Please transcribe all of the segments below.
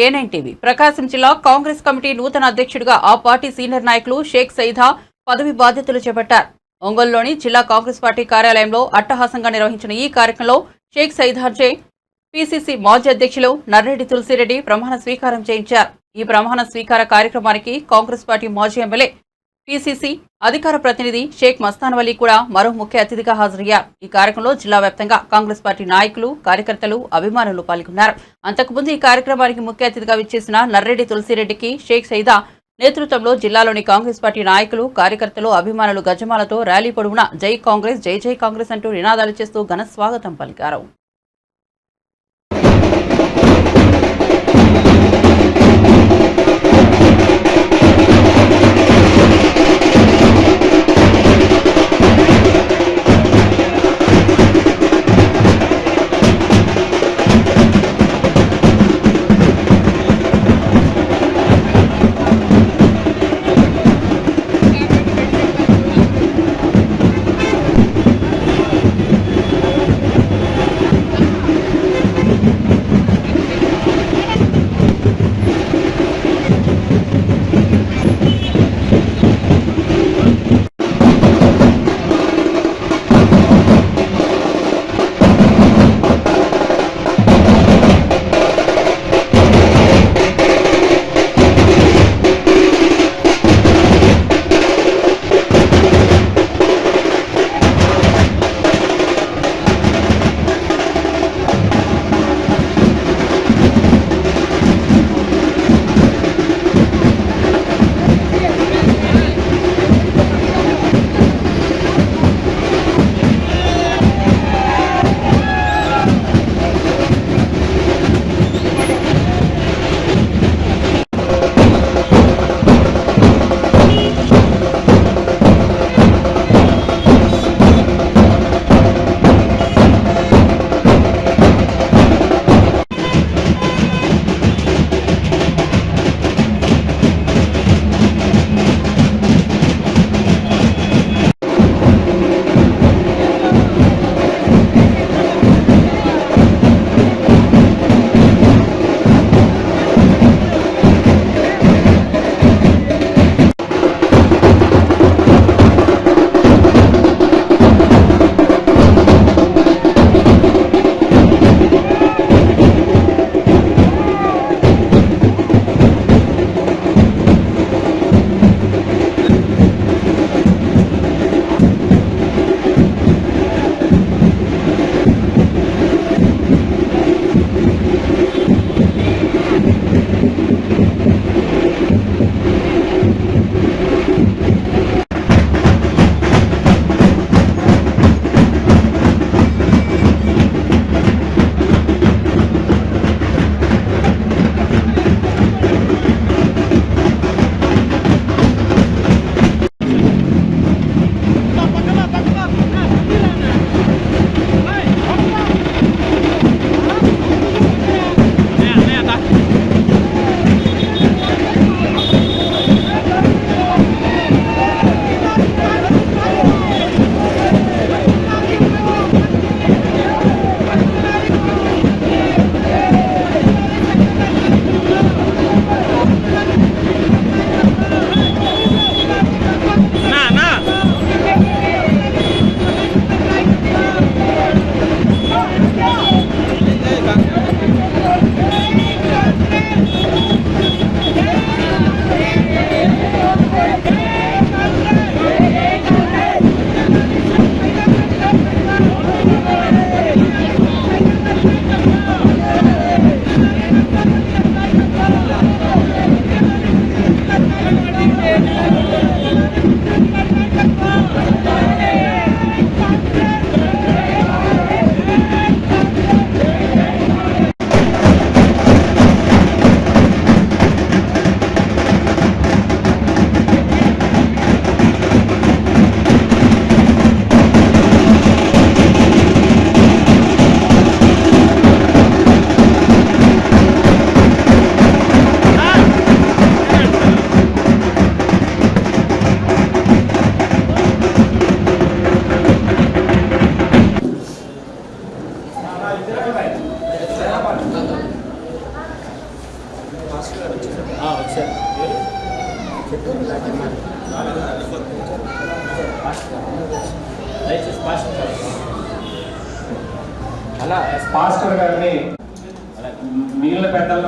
Welcome TV ప్రకాశం జిల్లా Congress committee నూతన అధ్యక్షుడిగా ఆ పార్టీ సీనియర్ నాయకులు షేక్ సైదా పదవి బాధ్యతలు చేపట్టారు. ఒంగోలులోని జిల్లా కాంగ్రెస్ పార్టీ కార్యాలయంలో అట్టహాసంగా నిర్వహించిన ఈ కార్యక్రమంలో షేక్ సైదార్జే పిసిసి మాజీ అధ్యక్షులు నర్రెడ్డి తులసిరెడ్డి ప్రమాణ స్వీకారం చేయించారు. ఈ ప్రమాణ స్వీకార కార్యక్రమానికి కాంగ్రెస్ పార్టీ మాజీ ఎమ్మెల్యే పిసిసి అధికార ప్రతినిధి షేక్ మస్తాన్ వలీ కూడా మరో ముఖ్య అతిథిగా హాజరయ్యారు. ఈ కార్యక్రమంలో జిల్లా వ్యాప్తంగా కాంగ్రెస్ పార్టీ నాయకులు కార్యకర్తలు అభిమానులు పాల్గొన్నారు. అంతకుముందు ఈ కార్యక్రమానికి ముఖ్య అతిథిగా విచ్చేసిన నర్రెడ్డి తులసిరెడ్డికి షేక్ సైదా నేతృత్వంలో జిల్లాలోని కాంగ్రెస్ పార్టీ నాయకులు కార్యకర్తలు అభిమానులు గజమాలతో ర్యాలీ పొడవునా జై కాంగ్రెస్ జై జై కాంగ్రెస్ అంటూ నినాదాలు చేస్తూ ఘన స్వాగతం పలికారు.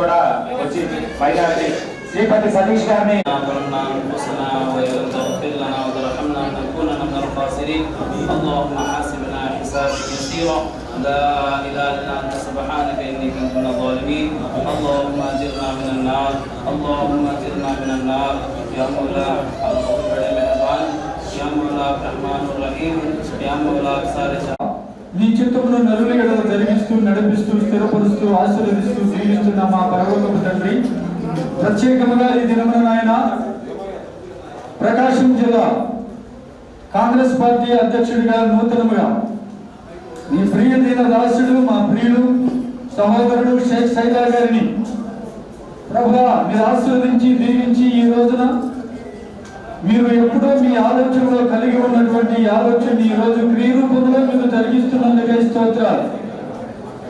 కూడా వచ్చి పైన శ్రీపతి సతీష్ గారిని ظلمنا انفسنا وان لم تغفر لنا وترحمنا لنكونن من الخاسرين اللهم حاسبنا حسابا يسيرا لا اله الا انت سبحانك اني كنت من الظالمين اللهم اجرنا من النار اللهم اجرنا من النار يا مولا الغفور المهربان يا مولا الرحمن الرحيم يا مولا صالح నీ చిత్తమును నరులు ఎడల జరిగిస్తూ నడిపిస్తూ స్థిరపరుస్తూ ఆశీర్వదిస్తూ జీవిస్తున్న మా పరలోకపు తండ్రి. ప్రత్యేకముగా ఈ దినమున నాయన ప్రకాశం జిల్లా కాంగ్రెస్ పార్టీ అధ్యక్షుడిగా నూతనముగా నీ ప్రియ దీన దాసుడు మా ప్రియుడు సహోదరుడు షేక్ సైదా గారిని ప్రభు మీరు ఆశీర్వదించి దీవించి ఈ రోజున మీరు ఎప్పుడో మీ ఆలోచనలో కలిగి ఉన్నటువంటి ఆలోచన ఈ రోజు క్రియ రూపంలో మీరు జరిగిస్తున్నందుకే స్తోత్రాలు.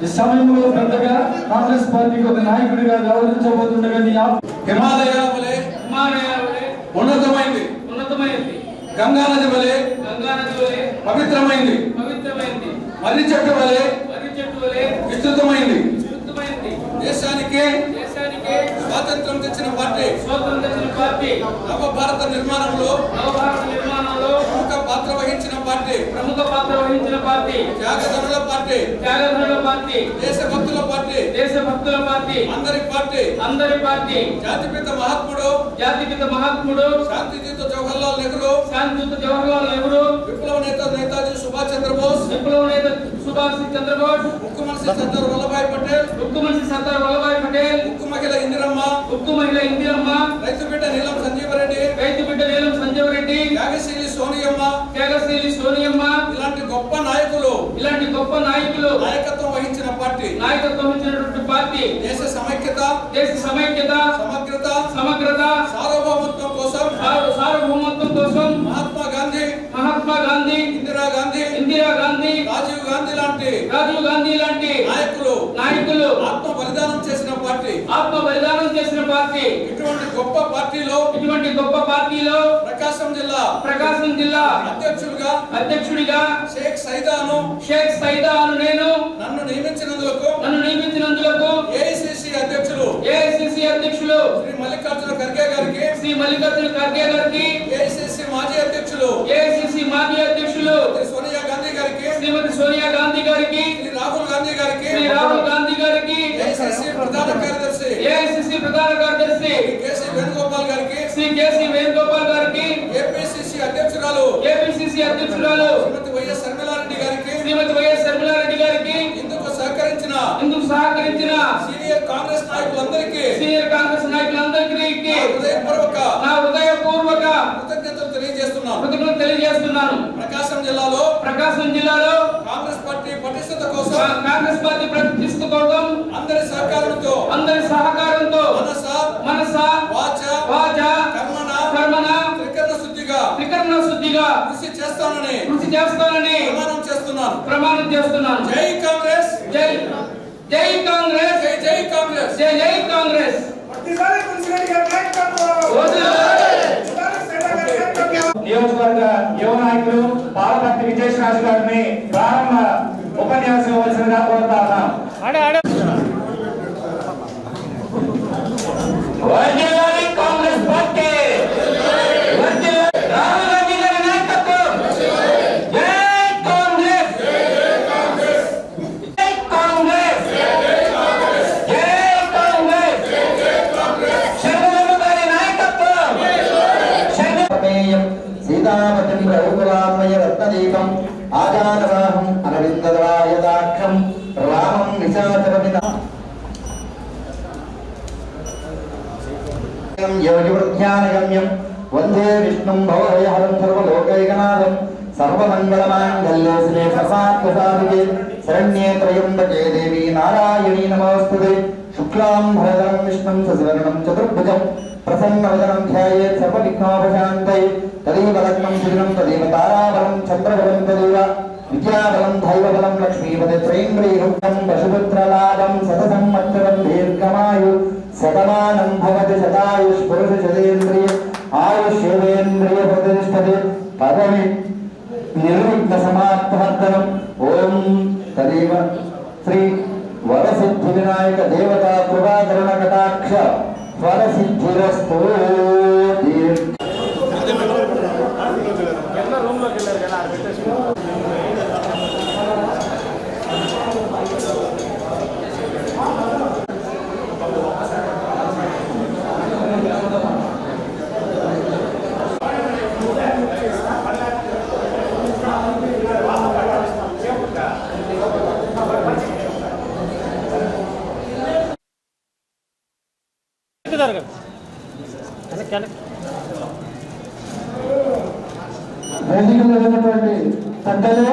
ఈ సమయంలో పెద్దగా కాంగ్రెస్ పార్టీకి ఒక నాయకుడిగా వ్యవహరించబోతుండగా నీ హిమాలయాల వలె ఉన్నతమైంది. ఉన్నతమైనది గంగా నది వలె గంగా నది వలె. పవిత్రమైంది పవిత్రమైనది మర్రి చెట్టు వలె. మర్రి చెట్టు వలె విస్తృతమైంది. దేశానికి దేశానికి స్వాతంత్రం తెచ్చిన పార్టీ. స్వతంత్ర తెచ్చిన పార్టీ. నవ భారత నిర్మాణంలో నవభారత నిర్మాణంలో ప్రముఖ పాత్ర వహించిన పార్టీ. ప్రముఖ పాత్ర వహించిన పార్టీ. త్యాగధనుల పార్టీ. త్యాగధనుల పార్టీ. దేశభక్తుల పార్టీ. దేశభక్తుల పార్టీ. అందరి పార్టీ. అందరి పార్టీ. జాతిపిత మహాత్ముడు. జాతిపిత మహాత్ముడు. శాంతిదూత జవహర్లాల్ నెహ్రూ శాంతియుత జవహర్లాల్ నెహ్రూ విప్లవ నేత నేతాజీ సుభాష్ చంద్రబోస్ విప్లవ నేత సుభాష్ చంద్రబోస్ ముఖ్యమంత్రి సర్దార్ వల్లభాయ్ పటేల్ ఉక్కు మనిషి సర్దార్ వల్లభాయ్ పటేల్ ముఖ్య మహిళ ఇందిరమ్మ ఉక్కు మహిళ ఇందిరమ్మ రైతు బిడ్డ నీలం సంజీవరెడ్డి రైతు బిడ్డ నీలం సంజీవ్ రెడ్డి త్యాగశీలి సోనియమ్మ త్యాగశీలి సోనియమ్మ ఇలాంటి గొప్ప నాయకులు ఇలాంటి గొప్ప నాయకులు నాయకత్వం వహించిన పార్టీ నాయకత్వం ఇచ్చినటువంటి పార్టీ దేశ సమైక్యత దేశ సమైక్యత సమగ్రత సమగ్రత సార్వభౌమత్వం కోసం సార్వ- సార్వభౌమత్వం కోసం మహాత్మా గాంధీ మహాత్మా గాంధీ ఇందిరా గాంధీ ఇందిరా గాంధీ రాజీవ్ గాంధీ లాంటి రాజీవ్ గాంధీ లాంటి నాయకులు నాయకులు ఆత్మ బలిదానం చేసిన పార్టీ. ఆత్మ బలిదానం చేసిన పార్టీ. ఇటువంటి గొప్ప పార్టీలో ఇటువంటి గొప్ప పార్టీలో ప్రకాశం జిల్లా ప్రకాశం జిల్లా అధ్యక్షులుగా అధ్యక్షుడిగా షేక్ సైదాను షేక్ సైదా అను నేను నన్ను నియమించినందుకు నన్ను నియమించినందుకు అధ్యక్షులు ఏఐసిసి అధ్యక్షులు శ్రీ మల్లికార్జున ఖర్గే గారికి శ్రీ మల్లికార్జున ఖర్గే గారికి ఏఐసిసి మాజీ అధ్యక్షులు ఏఐసిసి మాజీ అధ్యక్షులు శ్రీ సోనియా గాంధీ గారికి శ్రీమతి సోనియా గాంధీ గారికి శ్రీ రాహుల్ గాంధీ గారికి శ్రీ రాహుల్ గాంధీ గారికి ఏఐసిసి ప్రధాన కార్యదర్శి ఏఐసిసి ప్రధాన కార్యదర్శి కేసీ వేణుగోపాల్ గారికి శ్రీ కేసీ వేణుగోపాల్ గారికి ఏపీసీసీ అధ్యక్షురాలు ఏపీసీసీ అధ్యక్షురాలు శ్రీమతి వైఎస్ శర్మిలారెడ్డి గారికి శ్రీమతి వైఎస్ శర్మిలారెడ్డి గారికి ఇందుకు సహకరించిన ఇందుకు సహకరించిన సీనియర్ కాంగ్రెస్ జిల్లాలో ప్రకాశం జిల్లాలో కాంగ్రెస్ పార్టీ పటిష్టత కోసం కాంగ్రెస్ పార్టీ ప్రతిష్ఠ కోసం అందరి సహకారంతో అందరి సహకారంతో మనస మనస వాచ వాచ కర్మణ కర్మన త్రికరణ శుద్ధిగా త్రికరణ శుద్ధిగా కృషి చేస్తానని కృషి చేస్తానని ప్రమాణం చేస్తున్నాను. ప్రమాణం చేస్తున్నాను. జై కాంగ్రెస్! జై జై కాంగ్రెస్! జై జై కాంగ్రెస్! జై జై కాంగ్రెస్! వర్ధిల్లాలి తులసిరెడ్డి గారి నాయకత్వం. నియోజకవర్గ యువ నాయకులు పాలపర్తి విజయశ్రాజు గారిని ప్రారంభ ఉపన్యాసం ఇవ్వాల్సిందిగా కోరుతా ఉన్నాం వర్ధిల్లాలి కాంగ్రెస్ పార్టీ వర్ధిల్లాలి రాహుల్ గాంధీ గారి నాయకత్వం జై కాంగ్రెస్ జై కాంగ్రెస్ జై కాంగ్రెస్ శర్మలమ్మ గారి నాయకత్వం ప్రమేయం సీతాపతిం రఘుకులామయ రత్నదీపం ఆజానవాహం అరవిందదాయదాక్షం రామం నిశాచరమిత యోగివృజ్ఞానగమ్యం వందే విష్ణుం భవభయహరం సర్వలోకైకనాథం సర్వమంగళమాంగళ్యే శ్రీ సర్వాత్మసాధికే శరణ్యే త్రయంబకే దేవి నారాయణీ నమోస్తుతే శుక్లాం భరదరం విష్ణుం సశివరణం చతుర్భుజం ప్రసన్నవదనం ధ్యాయేత్ సర్వవిఘ్నోపశాంతై తదేవ లగ్నం శిఖరం తదేవ తారాబలం చంద్రబలం తదేవ విద్యాబలం దైవబలం లక్ష్మీపదత్రైంద్రీరుక్తం పశుపుత్రలాభం సతసం మత్తరం దీర్ఘమాయు శతమానం భవతి శతాయుష్ పురుష శతేంద్రియ ఆయుష్యేంద్రియ ప్రతిష్టతి పదవి నిర్విఘ్న సమాప్తవర్ధనం. ఓం తదేవ శ్రీ వరసిద్ధి వినాయక దేవతా కృపాకరణ కటాక్ష. వరసిద్ధిరస్తు. ரூமில் கீழே இருக்கேன் நான் వేదికలో ఉన్నటువంటి పెద్దలు